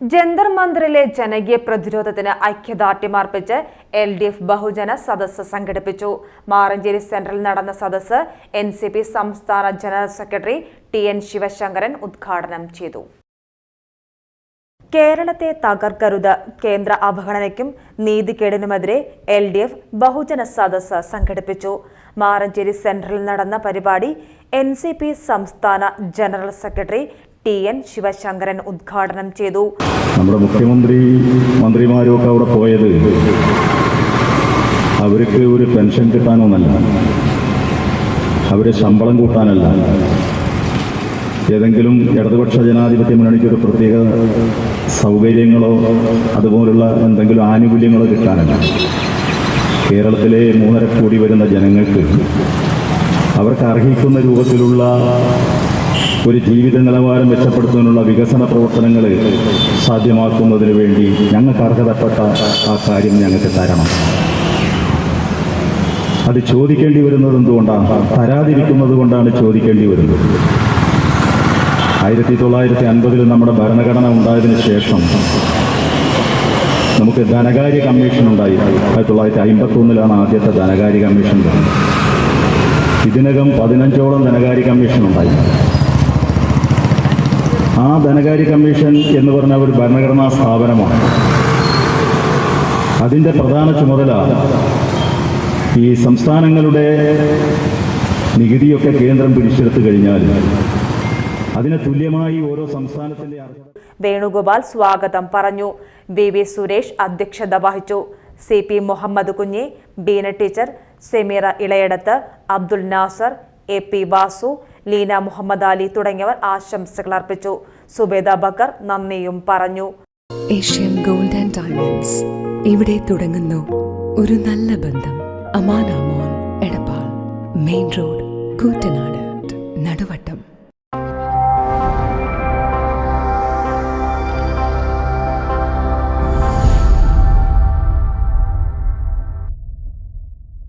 ജന്തർ മന്ദിറിലെ ജനകീയ പ്രതിരോധത്തിന് ഐക്യദാർഢ്യം അർപ്പിച്ച് എൽ ഡി എഫ് ബഹുജന സദസ്സ് സംഘടിപ്പിച്ചു. മാറഞ്ചേരി സെന്ററിൽ നടന്ന സദസ്സ് എൻ സി പി സംസ്ഥാന general secretary T N Sivasankaran ഉദ്ഘാടനം ചെയ്തു. കേരളത്തെ തകർക്കരുത്. കേന്ദ്ര അവഗണനയ്ക്കും നീതികേടിനുമെതിരെ എൽ ഡി എഫ് ബഹുജന സദസ്സ് സംഘടിപ്പിച്ചു. മാറഞ്ചേരി സെന്ററിൽ നടന്ന പരിപാടി എൻ സി പി സംസ്ഥാന general secretary T N Sivasankaran ഉദ്ഘാടനം ചെയ്തു. നമ്മുടെ മുഖ്യമന്ത്രി മന്ത്രിമാരും ഒക്കെ അവിടെ പോയത് അവർക്ക് ഒരു പെൻഷൻ കിട്ടാനൊന്നല്ല. അവരെ ശമ്പളം കൂട്ടാനല്ല. ഏതെങ്കിലും ഇടതുപക്ഷ ജനാധിപത്യ മുന്നണിക്ക് ഒരു പ്രത്യേക സൗകര്യങ്ങളോ അതുപോലുള്ള എന്തെങ്കിലും ആനുകൂല്യങ്ങളോ കിട്ടാനല്ല. കേരളത്തിലെ മൂന്നര കോടി വരുന്ന ജനങ്ങൾക്ക് അവർക്ക് അർഹിക്കുന്ന രൂപത്തിലുള്ള ഒരു ജീവിത നിലവാരം മെച്ചപ്പെടുത്തുന്നതിനുള്ള വികസന പ്രവർത്തനങ്ങൾ സാധ്യമാക്കുന്നതിന് വേണ്ടി ഞങ്ങൾക്ക് അർഹതപ്പെട്ട ആ കാര്യം ഞങ്ങൾക്ക് തരണം. അത് ചോദിക്കേണ്ടി വരുന്നത് എന്തുകൊണ്ടാണ്? തരാതിരിക്കുന്നത് കൊണ്ടാണ് ചോദിക്കേണ്ടി വരുന്നത്. ആയിരത്തി തൊള്ളായിരത്തി അൻപതിൽ നമ്മുടെ ഭരണഘടന ഉണ്ടായതിനു ശേഷം നമുക്ക് ധനകാര്യ കമ്മീഷൻ ഉണ്ടായി. ആയിരത്തി തൊള്ളായിരത്തി അമ്പത്തി ഒന്നിലാണ് ആദ്യത്തെ ധനകാര്യ കമ്മീഷൻ ഇതിനകം പതിനഞ്ചോളം ധനകാര്യ കമ്മീഷൻ ഉണ്ടായി. ആ ധനകാര്യ കമ്മീഷൻ എന്ന് പറഞ്ഞ ഒരു ഭരണഘടനാ സ്ഥാപനമാണ്. അതിന്റെ പ്രധാന ചുമതല ഈ സംസ്ഥാനങ്ങളുടെ നികുതിയൊക്കെ കേന്ദ്രം പിടിച്ചെടുത്തു കഴിഞ്ഞാൽ അതിന് തുല്യമായി ഓരോ സംസ്ഥാനത്തിന്റെ അർഹത വേണുഗോപാൽ സ്വാഗതം പറഞ്ഞു. വി വി സുരേഷ് അധ്യക്ഷത വഹിച്ചു. C P Muhammad Kunhi Beena teacher Sameera Elayadath Abdul Nasar A P Vasu Leena Muhammad Ali തുടങ്ങിയവർ ആശംസകൾ അർപ്പിച്ചു. സുബേദ ബക്കർ നന്ദിയും പറഞ്ഞു. ഏഷ്യൻ ഗോൾഡ് ആൻഡ് ഡയമണ്ട്സ് ഇവിടെ തുടങ്ങുന്നു. ഒരു നല്ല ബന്ധം. Amanamol Edappal. Main road Koottanad.